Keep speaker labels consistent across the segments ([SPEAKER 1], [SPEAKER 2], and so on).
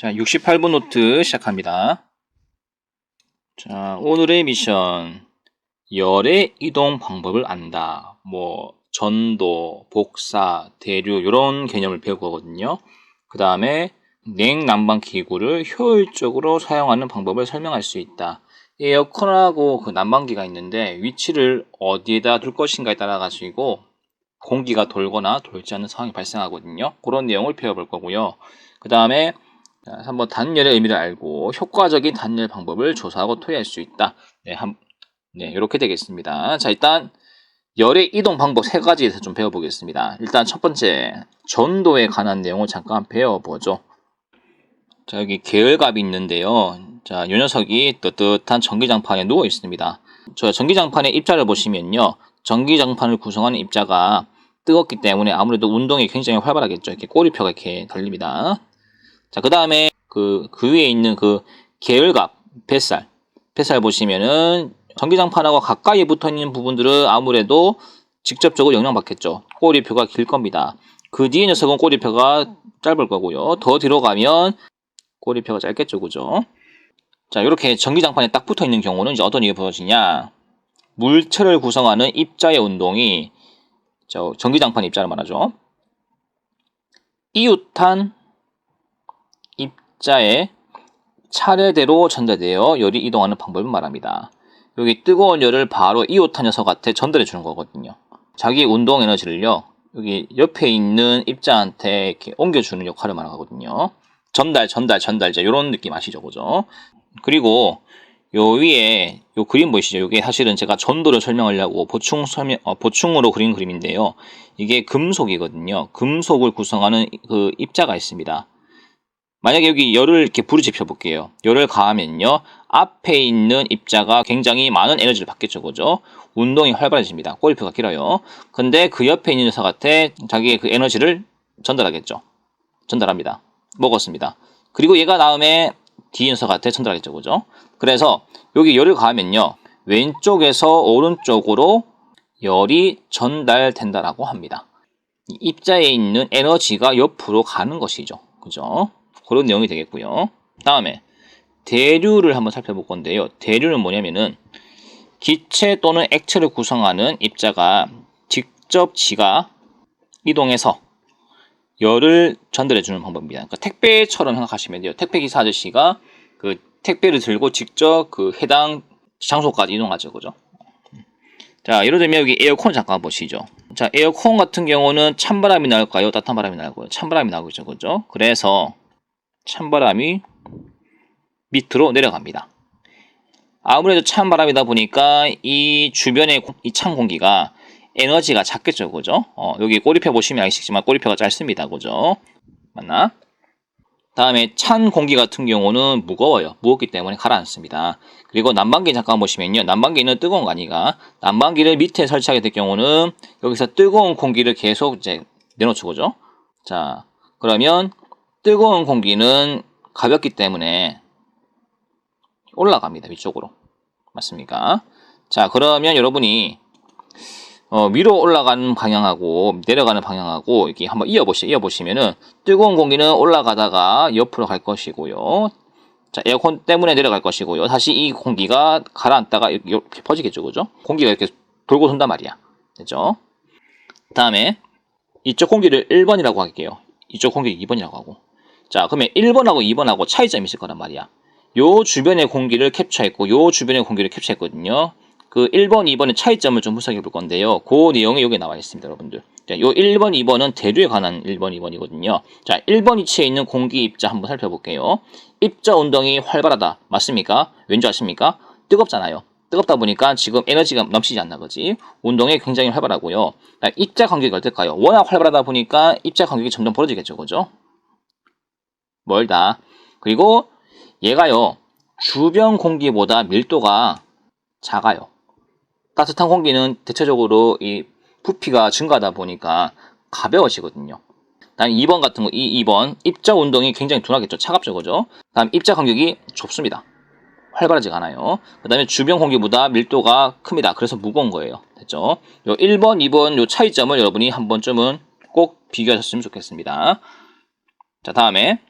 [SPEAKER 1] 자, 68번 노트 시작합니다. 자, 오늘의 미션. 열의 이동 방법을 안다. 뭐, 전도, 복사, 대류, 이런 개념을 배울 거거든요. 그 다음에 냉난방 기구를 효율적으로 사용하는 방법을 설명할 수 있다. 에어컨하고 그 난방기가 있는데 위치를 어디에다 둘 것인가에 따라 가지고 공기가 돌거나 돌지 않는 상황이 발생하거든요. 그런 내용을 배워볼 거고요. 그 다음에 한번 단열의 의미를 알고 효과적인 단열 방법을 조사하고 토의할 수 있다. 네, 한, 네, 이렇게 되겠습니다. 자, 일단 열의 이동 방법 세 가지에서 좀 배워보겠습니다. 일단 첫 번째, 전도에 관한 내용을 잠깐 배워보죠. 자, 여기 계열갑이 있는데요. 자, 이 녀석이 뜨뜻한 전기장판에 누워 있습니다. 저 전기장판의 입자를 보시면요. 전기장판을 구성하는 입자가 뜨겁기 때문에 아무래도 운동이 굉장히 활발하겠죠. 이렇게 꼬리표가 이렇게 달립니다. 자, 그 다음에 그, 그 위에 있는 그 계열갑, 뱃살. 뱃살 보시면은 전기장판하고 가까이 붙어 있는 부분들은 아무래도 직접적으로 영향받겠죠. 꼬리표가 길 겁니다. 그 뒤에 녀석은 꼬리표가 짧을 거고요. 더 뒤로 가면 꼬리표가 짧겠죠. 그죠? 자, 이렇게 전기장판에 딱 붙어 있는 경우는 이제 어떤 일이 벌어지냐. 물체를 구성하는 입자의 운동이 저 전기장판 입자를 말하죠. 이웃한 입자에 차례대로 전달되어 열이 이동하는 방법을 말합니다. 여기 뜨거운 열을 바로 이웃한 녀석한테 전달해 주는 거거든요. 자기 운동 에너지를요. 여기 옆에 있는 입자한테 이렇게 옮겨주는 역할을 말하거든요. 전달, 전달, 전달자 이런 느낌 아시죠, 그죠? 그리고 요 위에 요 그림 보이시죠? 이게 사실은 제가 전도를 설명하려고 보충 설명 어, 보충으로 그린 그림인데요. 이게 금속이거든요. 금속을 구성하는 그 입자가 있습니다. 만약에 여기 열을 이렇게 불을 지펴 볼게요. 열을 가하면요. 앞에 있는 입자가 굉장히 많은 에너지를 받겠죠. 그죠? 운동이 활발해집니다. 꼬리표가 길어요. 근데 그 옆에 있는 녀석한테 자기의 그 에너지를 전달하겠죠. 전달합니다. 먹었습니다. 그리고 얘가 다음에 뒤 녀석한테 전달하겠죠. 그죠? 그래서 여기 열을 가하면요. 왼쪽에서 오른쪽으로 열이 전달된다라고 합니다. 이 입자에 있는 에너지가 옆으로 가는 것이죠. 그죠? 그런 내용이 되겠고요. 다음에 대류를 한번 살펴볼 건데요. 대류는 뭐냐면은 기체 또는 액체를 구성하는 입자가 직접 지가 이동해서 열을 전달해 주는 방법입니다. 그러니까 택배처럼 생각하시면 돼요. 택배 기사 아저씨가 그 택배를 들고 직접 그 해당 장소까지 이동하죠. 그죠? 자, 예를 들면 여기 에어컨 잠깐 보시죠. 자, 에어컨 같은 경우는 찬바람이 나올까요? 따뜻한 바람이 나올까요? 찬바람이 나오겠죠. 그죠? 그래서 찬바람이 밑으로 내려갑니다. 아무래도 찬바람이다 보니까 이 주변의 이 찬 공기가 에너지가 작겠죠, 그죠? 어, 여기 꼬리표 보시면 아시겠지만 꼬리표가 짧습니다, 그죠? 맞나? 다음에 찬 공기 같은 경우는 무거워요. 무겁기 때문에 가라앉습니다. 그리고 난방기 잠깐 보시면요. 난방기는 뜨거운 거 아니가 난방기를 밑에 설치하게 될 경우는 여기서 뜨거운 공기를 계속 이제 내놓죠, 그죠? 자, 그러면 뜨거운 공기는 가볍기 때문에 올라갑니다. 위쪽으로. 맞습니까? 자, 그러면 여러분이 어, 위로 올라가는 방향하고 내려가는 방향하고 이렇게 한번 이어보시, 이어보시면은 뜨거운 공기는 올라가다가 옆으로 갈 것이고요. 자, 에어컨 때문에 내려갈 것이고요. 다시 이 공기가 가라앉다가 이렇게 퍼지겠죠. 그죠? 공기가 이렇게 돌고 돈단 말이야. 됐죠? 다음에 이쪽 공기를 1번이라고 할게요. 이쪽 공기를 2번이라고 하고. 자, 그러면 1번하고 2번하고 차이점이 있을 거란 말이야. 요 주변의 공기를 캡처했고 요 주변의 공기를 캡처했거든요. 그 1번, 2번의 차이점을 좀 분석해 볼 건데요. 그 내용이 여기 나와 있습니다, 여러분들. 자, 요 1번, 2번은 대류에 관한 1번, 2번이거든요. 자, 1번 위치에 있는 공기 입자 한번 살펴볼게요. 입자 운동이 활발하다. 맞습니까? 왠지 아십니까? 뜨겁잖아요. 뜨겁다 보니까 지금 에너지가 넘치지 않나 거지. 운동이 굉장히 활발하고요. 자, 입자 간격이 어떨까요? 워낙 활발하다 보니까 입자 간격이 점점 벌어지겠죠, 그죠? 멀다. 그리고 얘가요, 주변 공기보다 밀도가 작아요. 따뜻한 공기는 대체적으로 이 부피가 증가하다 보니까 가벼워지거든요. 다음 2번 같은 거, 이 2번 입자 운동이 굉장히 둔하겠죠. 차갑죠, 그죠? 다음 입자 간격이 좁습니다. 활발하지가 않아요. 그 다음에 주변 공기보다 밀도가 큽니다. 그래서 무거운 거예요. 됐죠? 요 1번, 2번 요 차이점을 여러분이 한 번쯤은 꼭 비교하셨으면 좋겠습니다. 자, 다음에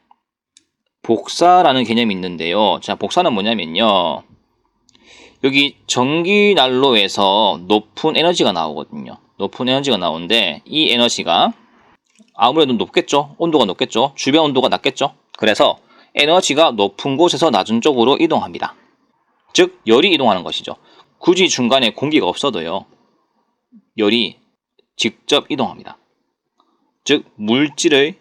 [SPEAKER 1] 복사라는 개념이 있는데요. 자, 복사는 뭐냐면요. 여기 전기 난로에서 높은 에너지가 나오거든요. 높은 에너지가 나오는데 이 에너지가 아무래도 높겠죠. 온도가 높겠죠. 주변 온도가 낮겠죠. 그래서 에너지가 높은 곳에서 낮은 쪽으로 이동합니다. 즉 열이 이동하는 것이죠. 굳이 중간에 공기가 없어도요. 열이 직접 이동합니다. 즉 물질의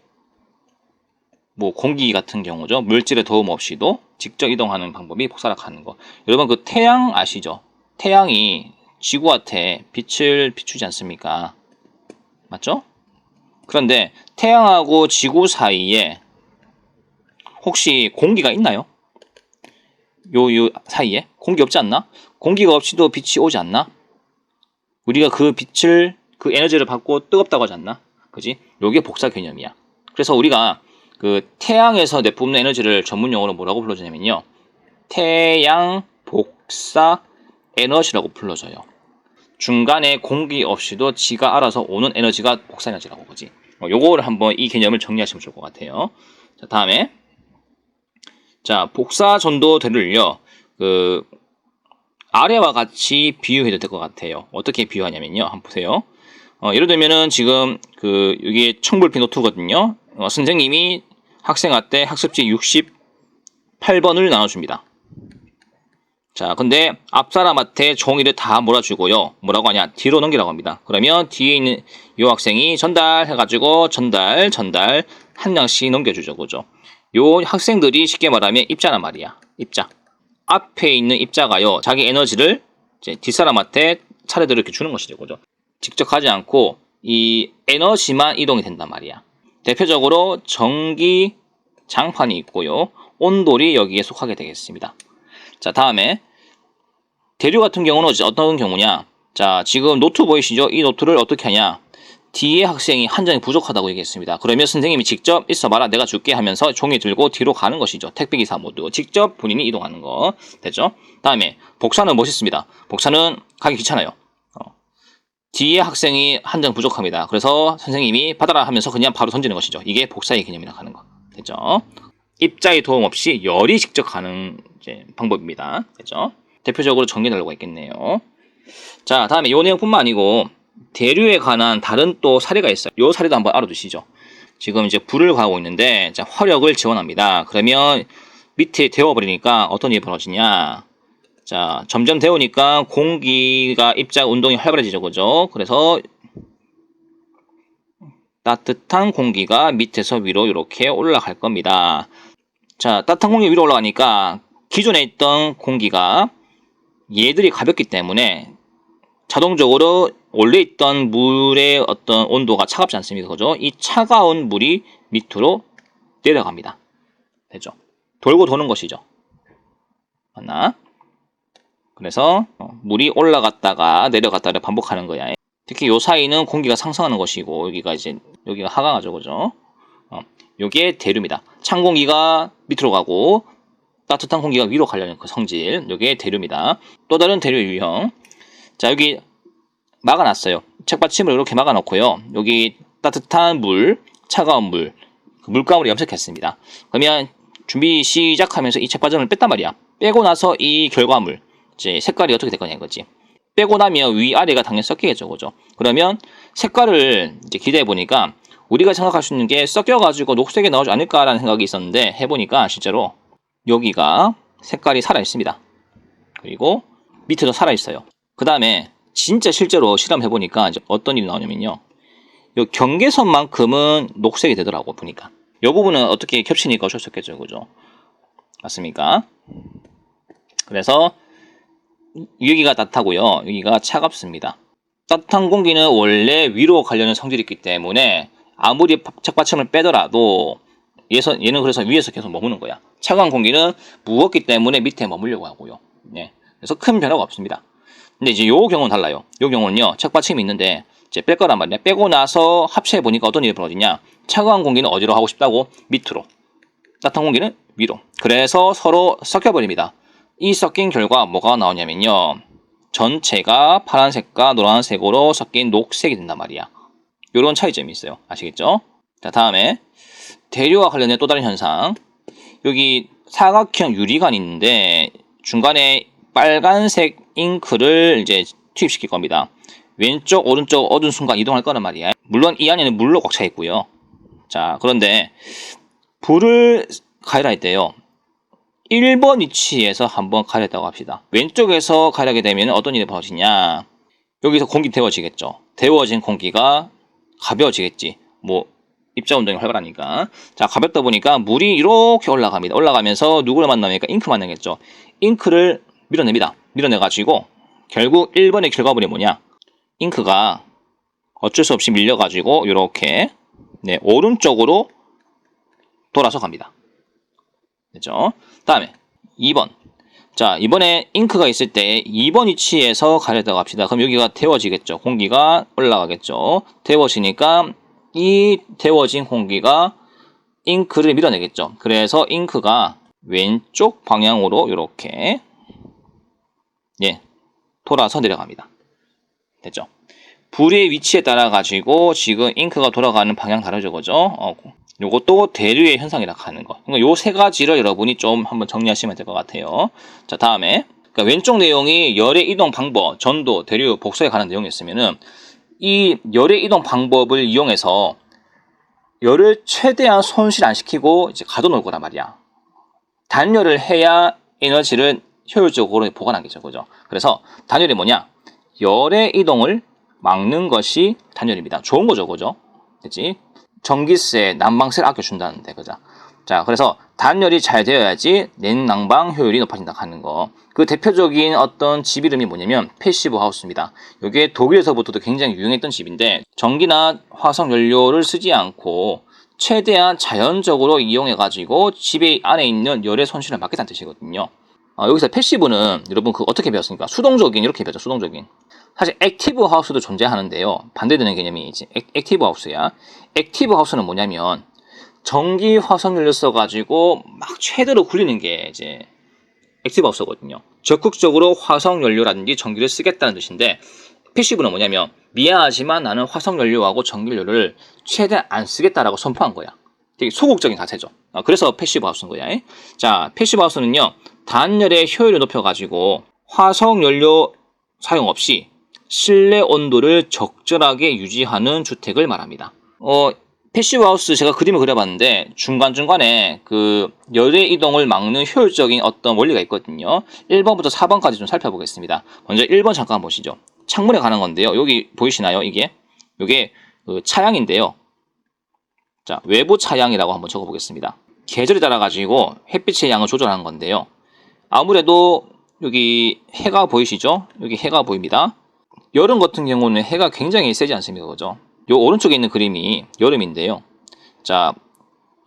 [SPEAKER 1] 뭐 공기 같은 경우죠. 물질의 도움 없이도 직접 이동하는 방법이 복사락하는 거. 여러분 그 태양 아시죠? 태양이 지구한테 빛을 비추지 않습니까? 맞죠? 그런데 태양하고 지구 사이에 혹시 공기가 있나요? 요, 요 사이에? 공기 없지 않나? 공기가 없이도 빛이 오지 않나? 우리가 그 빛을, 그 에너지를 받고 뜨겁다고 하지 않나? 그지? 요게 복사 개념이야. 그래서 우리가 그 태양에서 내뿜는 에너지를 전문 용어로 뭐라고 불러주냐면요. 태양 복사 에너지라고 불러줘요. 중간에 공기 없이도 지가 알아서 오는 에너지가 복사 에너지라고 그지. 어, 요거를 한번 이 개념을 정리하시면 좋을 것 같아요. 자, 다음에 자, 복사 전도대를요. 그 아래와 같이 비유해도 될 것 같아요. 어떻게 비유하냐면요. 한번 보세요. 어, 예를 들면은 지금 그 여기 청불피 노트거든요. 어, 선생님이 학생한테 학습지 68번을 나눠줍니다. 자, 근데 앞 사람한테 종이를 다 몰아주고요. 뭐라고 하냐? 뒤로 넘기라고 합니다. 그러면 뒤에 있는 이 학생이 전달해가지고 전달, 전달 한 장씩 넘겨주죠, 그죠? 요 학생들이 쉽게 말하면 입자란 말이야. 입자. 앞에 있는 입자가요, 자기 에너지를 이제 뒷사람한테 차례대로 이렇게 주는 것이죠, 그죠? 직접 가지 않고 이 에너지만 이동이 된단 말이야. 대표적으로 전기 장판이 있고요. 온돌이 여기에 속하게 되겠습니다. 자, 다음에 대류 같은 경우는 어떤 경우냐? 자, 지금 노트 보이시죠? 이 노트를 어떻게 하냐? 뒤에 학생이 한 장이 부족하다고 얘기했습니다. 그러면 선생님이 직접 있어봐라 내가 줄게 하면서 종이 들고 뒤로 가는 것이죠. 택배기사 모두 직접 본인이 이동하는 거 됐죠? 다음에 복사는 멋있습니다. 복사는 가기 귀찮아요. 어. 뒤에 학생이 한 장 부족합니다. 그래서 선생님이 받아라 하면서 그냥 바로 던지는 것이죠. 이게 복사의 개념이라 하는 거 됐죠? 입자의 도움 없이 열이 직접 가는 방법입니다. 됐죠? 대표적으로 전기 난로가 있겠네요. 자, 다음에 요 내용뿐만 아니고 대류에 관한 다른 또 사례가 있어요. 요 사례도 한번 알아두시죠. 지금 이제 불을 가하고 있는데 자, 화력을 지원합니다. 그러면 밑에 데워버리니까 어떤 일이 벌어지냐? 자, 점점 데우니까 공기가 입자 운동이 활발해지죠, 그죠? 그래서 따뜻한 공기가 밑에서 위로 이렇게 올라갈 겁니다. 자, 따뜻한 공기 위로 올라가니까 기존에 있던 공기가 얘들이 가볍기 때문에 자동적으로 원래 있던 물의 어떤 온도가 차갑지 않습니까? 그죠? 이 차가운 물이 밑으로 내려갑니다. 되죠? 돌고 도는 것이죠. 맞나? 그래서 어, 물이 올라갔다가 내려갔다를 반복하는 거야. 특히 요 사이는 공기가 상승하는 것이고 여기가 이제 여기가 하강하죠, 그죠? 어, 요게 대류입니다. 찬 공기가 밑으로 가고 따뜻한 공기가 위로 가려는 그 성질, 요게 대류입니다. 또 다른 대류 유형. 자, 여기 막아놨어요. 책받침을 이렇게 막아놓고요. 여기 따뜻한 물, 차가운 물, 그 물감으로 염색했습니다. 그러면 준비 시작하면서 이 책받침을 뺐단 말이야. 빼고 나서 이 결과물, 이제 색깔이 어떻게 될 거냐 이거지. 빼고 나면 위아래가 당연히 섞이겠죠, 그죠? 그러면 색깔을 이제 기대해 보니까 우리가 생각할 수 있는 게 섞여가지고 녹색이 나오지 않을까라는 생각이 있었는데 해보니까 실제로 여기가 색깔이 살아 있습니다. 그리고 밑에도 살아 있어요. 그 다음에 진짜 실제로 실험해 보니까 어떤 일이 나오냐면요. 요 경계선만큼은 녹색이 되더라고 보니까. 요 부분은 어떻게 겹치니까 어쩔 수 없겠죠, 그죠? 맞습니까? 그래서 여기가 따뜻하고요. 여기가 차갑습니다. 따뜻한 공기는 원래 위로 가려는 성질이 있기 때문에 아무리 책받침을 빼더라도 얘는 그래서 위에서 계속 머무는 거야. 차가운 공기는 무겁기 때문에 밑에 머물려고 하고요. 네. 그래서 큰 변화가 없습니다. 근데 이제 요 경우는 달라요. 요 경우는요, 책받침이 있는데, 이제 뺄 거란 말이야. 빼고 나서 합체해 보니까 어떤 일이 벌어지냐. 차가운 공기는 어디로 하고 싶다고? 밑으로. 따뜻한 공기는 위로. 그래서 서로 섞여버립니다. 이 섞인 결과 뭐가 나오냐면요. 전체가 파란색과 노란색으로 섞인 녹색이 된단 말이야. 요런 차이점이 있어요. 아시겠죠? 자, 다음에 대류와 관련된 또 다른 현상. 여기 사각형 유리관이 있는데 중간에 빨간색 잉크를 이제 투입시킬 겁니다. 왼쪽 오른쪽 어두운 순간 이동할 거란 말이야. 물론 이 안에는 물로 꽉 차 있고요. 자 그런데 불을 가열할 때요. 1번 위치에서 한번 가렸다고 합시다. 왼쪽에서 가려게 되면 어떤 일이 벌어지냐. 여기서 공기 데워지겠죠. 데워진 공기가 가벼워지겠지. 뭐 입자 운동이 활발하니까. 자, 가볍다 보니까 물이 이렇게 올라갑니다. 올라가면서 누구를 만나니까 잉크 만나겠죠. 잉크를 밀어냅니다. 밀어내가지고 결국 1번의 결과물이 뭐냐. 잉크가 어쩔 수 없이 밀려가지고 이렇게 네, 오른쪽으로 돌아서 갑니다. 됐죠? 다음에 2번. 자, 이번에 잉크가 있을 때 2번 위치에서 가려다가 합시다. 그럼 여기가 데워지겠죠. 공기가 올라가겠죠. 데워지니까 이 데워진 공기가 잉크를 밀어내겠죠. 그래서 잉크가 왼쪽 방향으로 이렇게 예, 돌아서 내려갑니다. 됐죠? 불의 위치에 따라 가지고 지금 잉크가 돌아가는 방향 다르죠, 그죠? 어, 요것도 대류의 현상이라 하는 거. 그러니까 요 세 가지를 여러분이 좀 한번 정리하시면 될 것 같아요. 자, 다음에 그러니까 왼쪽 내용이 열의 이동 방법, 전도, 대류, 복소에 관한 내용이었으면은 이 열의 이동 방법을 이용해서 열을 최대한 손실 안 시키고 이제 가둬놓을 거란 말이야. 단열을 해야 에너지를 효율적으로 보관하겠죠, 그죠? 그래서 단열이 뭐냐? 열의 이동을 막는 것이 단열입니다. 좋은 거죠, 그죠? 그지? 전기세, 난방세를 아껴준다는데, 그죠? 자, 그래서 단열이 잘 되어야지 냉난방 효율이 높아진다 하는 거. 그 대표적인 어떤 집 이름이 뭐냐면 패시브 하우스입니다. 이게 독일에서부터도 굉장히 유행했던 집인데 전기나 화석 연료를 쓰지 않고 최대한 자연적으로 이용해 가지고 집에 안에 있는 열의 손실을 막겠다는 뜻이거든요. 아, 여기서 패시브는 여러분 그 어떻게 배웠습니까? 수동적인 이렇게 배웠죠. 수동적인. 사실 액티브 하우스도 존재하는데요. 반대되는 개념이 이제 액, 액티브 하우스야. 액티브 하우스는 뭐냐면 전기 화석 연료 써가지고 막 최대로 굴리는 게 이제 액티브 하우스거든요. 적극적으로 화석 연료라든지 전기를 쓰겠다는 뜻인데 패시브는 뭐냐면 미안하지만 나는 화석 연료하고 전기 연료를 최대한 안 쓰겠다라고 선포한 거야. 되게 소극적인 자세죠. 아, 그래서 패시브 하우스인 거야. 자, 패시브 하우스는요. 단열의 효율을 높여가지고 화석 연료 사용 없이 실내 온도를 적절하게 유지하는 주택을 말합니다. 어, 패시브 하우스 제가 그림을 그려봤는데 중간중간에 그 열의 이동을 막는 효율적인 어떤 원리가 있거든요. 1번부터 4번까지 좀 살펴보겠습니다. 먼저 1번 잠깐 보시죠. 창문에 가는 건데요. 여기 보이시나요? 이게? 이게 그 차양인데요. 자, 외부 차양이라고 한번 적어보겠습니다. 계절에 따라 가지고 햇빛의 양을 조절하는 건데요. 아무래도 여기 해가 보이시죠? 여기 해가 보입니다. 여름 같은 경우는 해가 굉장히 세지 않습니까? 그죠? 요 오른쪽에 있는 그림이 여름인데요. 자,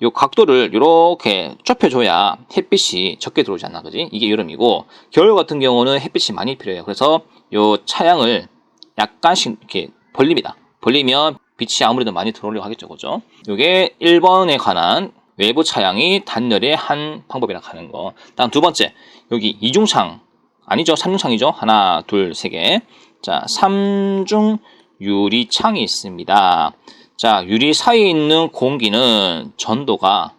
[SPEAKER 1] 요 각도를 이렇게 좁혀줘야 햇빛이 적게 들어오지 않나, 그지? 이게 여름이고, 겨울 같은 경우는 햇빛이 많이 필요해요. 그래서 요 차양을 약간씩 이렇게 벌립니다. 벌리면 빛이 아무래도 많이 들어오려고 하겠죠, 그죠? 요게 1번에 관한 외부 차양이 단열의 한 방법이라 하는 거. 다음 두 번째, 여기 이중창, 아니죠, 삼중창이죠? 하나, 둘, 세 개. 자, 삼중 유리창이 있습니다. 자, 유리 사이에 있는 공기는 전도가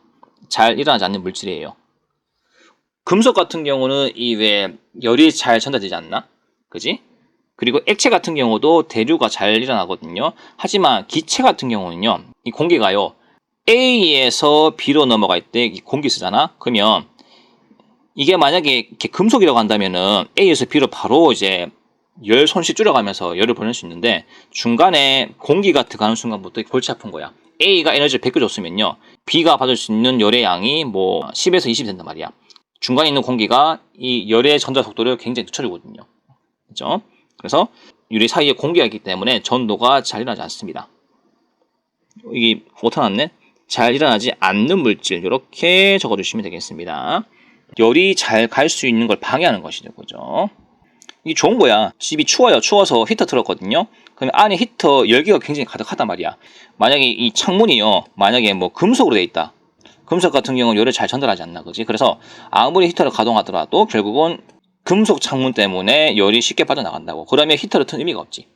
[SPEAKER 1] 잘 일어나지 않는 물질이에요. 금속 같은 경우는 이 왜 열이 잘 전달되지 않나? 그지? 그리고 액체 같은 경우도 대류가 잘 일어나거든요. 하지만 기체 같은 경우는요, 이 공기가요, A에서 B로 넘어갈 때 공기 쓰잖아? 그러면 이게 만약에 금속이라고 한다면은 A에서 B로 바로 이제 열 손실 줄여가면서 열을 보낼 수 있는데 중간에 공기가 들어가는 순간부터 골치 아픈 거야. A가 에너지를 100개 줬으면요. B가 받을 수 있는 열의 양이 뭐 10에서 20이 된단 말이야. 중간에 있는 공기가 이 열의 전자 속도를 굉장히 늦춰주거든요. 그죠? 그래서 유리 사이에 공기가 있기 때문에 전도가 잘 일어나지 않습니다. 이게 못하났네? 잘 일어나지 않는 물질 이렇게 적어주시면 되겠습니다. 열이 잘 갈 수 있는 걸 방해하는 것이죠. 그죠? 이게 좋은 거야. 집이 추워요. 추워서 히터 틀었거든요. 그러면 안에 히터 열기가 굉장히 가득하단 말이야. 만약에 이 창문이요. 만약에 뭐 금속으로 돼 있다. 금속 같은 경우는 열을 잘 전달하지 않나 그지? 그래서 아무리 히터를 가동하더라도 결국은 금속 창문 때문에 열이 쉽게 빠져나간다고. 그러면 히터를 튼 의미가 없지.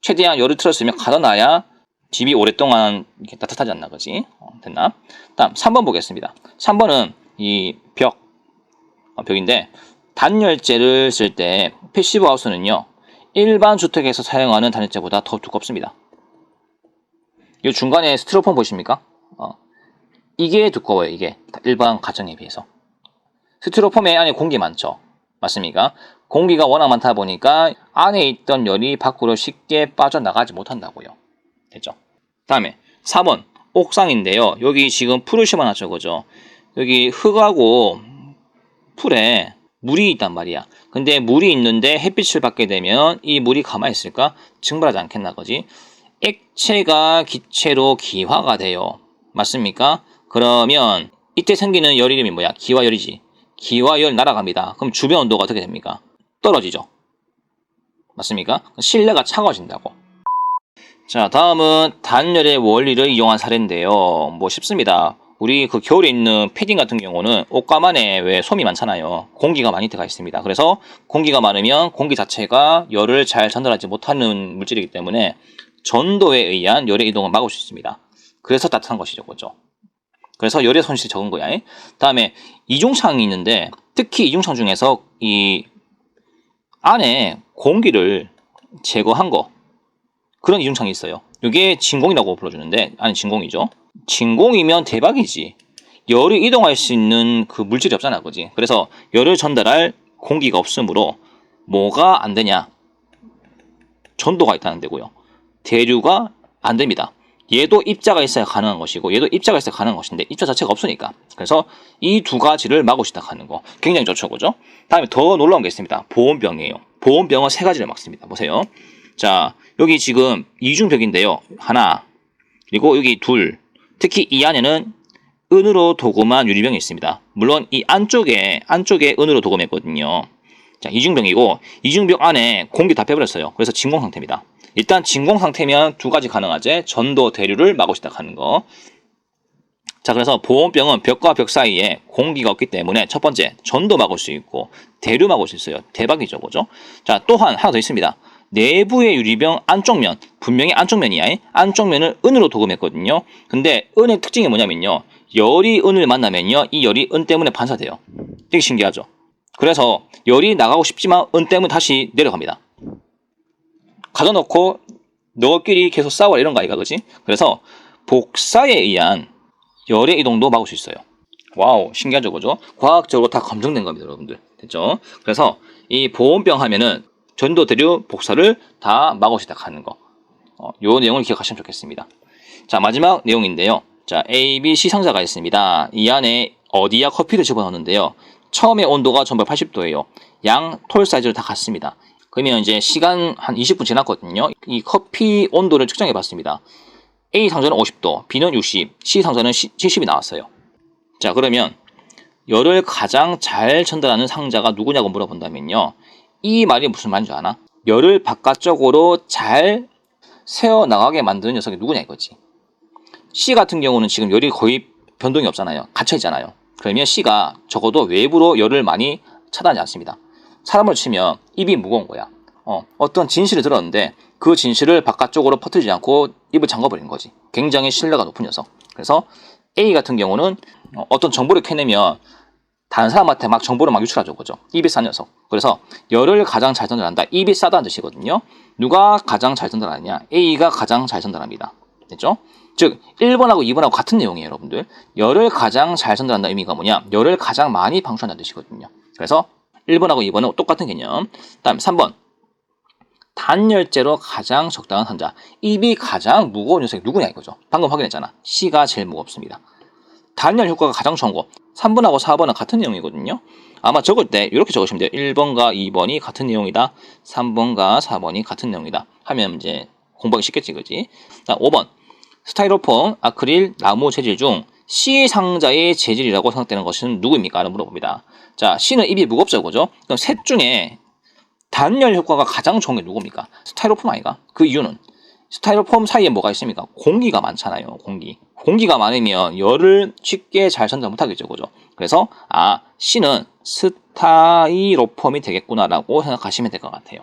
[SPEAKER 1] 최대한 열을 틀었으면 가둬놔야 집이 오랫동안 이렇게 따뜻하지 않나 그지? 어, 됐나? 다음 3번 보겠습니다. 3번은 이 벽, 어, 벽인데 단열재를 쓸 때 패시브 하우스는요 일반 주택에서 사용하는 단열재보다 더 두껍습니다. 이 중간에 스티로폼 보이십니까? 어, 이게 두꺼워요. 이게 일반 가정에 비해서 스티로폼에 안에 공기 많죠. 맞습니까? 공기가 워낙 많다 보니까 안에 있던 열이 밖으로 쉽게 빠져나가지 못한다고요. 됐죠? 다음에 4번 옥상인데요. 여기 지금 풀을 심어놨죠. 그죠? 여기 흙하고 풀에 물이 있단 말이야. 근데 물이 있는데 햇빛을 받게 되면 이 물이 가만히 있을까? 증발하지 않겠나 거지? 액체가 기체로 기화가 돼요. 맞습니까? 그러면 이때 생기는 열 이름이 뭐야? 기화열이지. 기화열 날아갑니다. 그럼 주변 온도가 어떻게 됩니까? 떨어지죠. 맞습니까? 실내가 차가워진다고. 자, 다음은 단열의 원리를 이용한 사례인데요. 뭐 쉽습니다. 우리 그 겨울에 있는 패딩 같은 경우는 옷감 안에 왜 솜이 많잖아요. 공기가 많이 들어가 있습니다. 그래서 공기가 많으면 공기 자체가 열을 잘 전달하지 못하는 물질이기 때문에 전도에 의한 열의 이동을 막을 수 있습니다. 그래서 따뜻한 것이죠. 그죠? 그래서 열의 손실이 적은 거야. 다음에 이중창이 있는데 특히 이중창 중에서 이 안에 공기를 제거한 거 그런 이중창이 있어요. 이게 진공이라고 불러주는데 아니 진공이죠. 진공이면 대박이지. 열이 이동할 수 있는 그 물질이 없잖아, 그지? 그래서 열을 전달할 공기가 없으므로 뭐가 안 되냐? 전도가 있다는 데고요. 대류가 안 됩니다. 얘도 입자가 있어야 가능한 것이고 얘도 입자가 있어야 가능한 것인데 입자 자체가 없으니까 그래서 이 두 가지를 막고 싶다 하는 거 굉장히 좋죠 그죠 다음에 더 놀라운 게 있습니다 보온병이에요 보온병은 세 가지를 막습니다 보세요 자 여기 지금 이중벽인데요 하나 그리고 여기 둘 특히 이 안에는 은으로 도금한 유리병이 있습니다 물론 이 안쪽에 안쪽에 은으로 도금했거든요 자 이중병이고 이중병 안에 공기 다 빼버렸어요 그래서 진공 상태입니다 일단 진공 상태면 두 가지 가능하지. 전도 대류를 막고 시작하는 거. 자, 그래서 보온병은 벽과 벽 사이에 공기가 없기 때문에 첫 번째, 전도 막을 수 있고 대류 막을 수 있어요. 대박이죠, 그죠? 자, 또한 하나 더 있습니다. 내부의 유리병 안쪽면, 분명히 안쪽면이야. 안쪽면을 은으로 도금했거든요. 근데 은의 특징이 뭐냐면요. 열이 은을 만나면요. 이 열이 은 때문에 반사돼요. 되게 신기하죠? 그래서 열이 나가고 싶지만 은 때문에 다시 내려갑니다. 가둬놓고 너끼리 계속 싸워 이런 거 아이가 그지? 그래서 복사에 의한 열의 이동도 막을 수 있어요. 와우 신기하죠 그죠? 과학적으로 다 검증된 겁니다 여러분들 됐죠? 그래서 이 보온병 하면은 전도 대류 복사를 다 막을 수 있다 하는 거. 어, 요 내용을 기억하시면 좋겠습니다. 자 마지막 내용인데요. 자 A, B, C 상자가 있습니다. 이 안에 어디야 커피를 집어넣는데요. 처음에 온도가 전부 80도예요. 양 톨 사이즈를 다 같습니다. 그러면 이제 시간 한 20분 지났거든요. 이 커피 온도를 측정해 봤습니다. A 상자는 50도, B는 60, C 상자는 70이 나왔어요. 자, 그러면 열을 가장 잘 전달하는 상자가 누구냐고 물어본다면요. 이 말이 무슨 말인 줄 아나? 열을 바깥쪽으로 잘 새어 나가게 만드는 녀석이 누구냐 이거지. C 같은 경우는 지금 열이 거의 변동이 없잖아요. 갇혀 있잖아요. 그러면 C가 적어도 외부로 열을 많이 차단하지 않습니다. 사람을 치면 입이 무거운 거야. 어, 어떤 진실을 들었는데 그 진실을 바깥쪽으로 퍼뜨리지 않고 입을 잠궈버린 거지. 굉장히 신뢰가 높은 녀석. 그래서 A 같은 경우는 어, 어떤 정보를 캐내면 다른 사람한테 막 정보를 막 유출하죠. 그죠? 입이 싼 녀석. 그래서 열을 가장 잘 전달한다. 입이 싸다는 뜻이거든요. 누가 가장 잘 전달하느냐? A가 가장 잘 전달합니다. 됐죠? 즉 1번하고 2번하고 같은 내용이에요, 여러분들. 열을 가장 잘 전달한다 의미가 뭐냐? 열을 가장 많이 방출한다는 뜻이거든요. 그래서 1번하고 2번은 똑같은 개념. 다음 3번. 단열재로 가장 적당한 환자. 입이 가장 무거운 녀석이 누구냐 이거죠. 방금 확인했잖아. C가 제일 무겁습니다. 단열 효과가 가장 좋은 거. 3번하고 4번은 같은 내용이거든요. 아마 적을 때 이렇게 적으시면 돼요. 1번과 2번이 같은 내용이다. 3번과 4번이 같은 내용이다. 하면 이제 공부하기 쉽겠지, 그지? 5번. 스타이로폼, 아크릴, 나무 재질 중 C 상자의 재질이라고 생각되는 것은 누구입니까? 라고 물어봅니다. 자, C는 입이 무겁죠, 그죠? 그럼 셋 중에 단열 효과가 가장 좋은 게 누굽니까? 스타이로폼 아이가? 그 이유는 스타이로폼 사이에 뭐가 있습니까? 공기가 많잖아요, 공기. 공기가 많으면 열을 쉽게 잘 전달 못하겠죠, 그죠? 그래서 아, C는 스타이로폼이 되겠구나라고 생각하시면 될 것 같아요.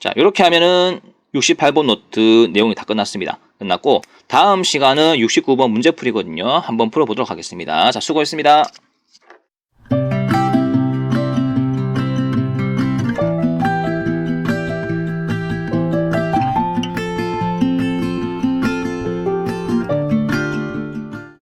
[SPEAKER 1] 자, 이렇게 하면은 68번 노트 내용이 다 끝났습니다. 끝났고 다음 시간은 69번 문제풀이거든요. 한번 풀어보도록 하겠습니다. 자, 수고했습니다.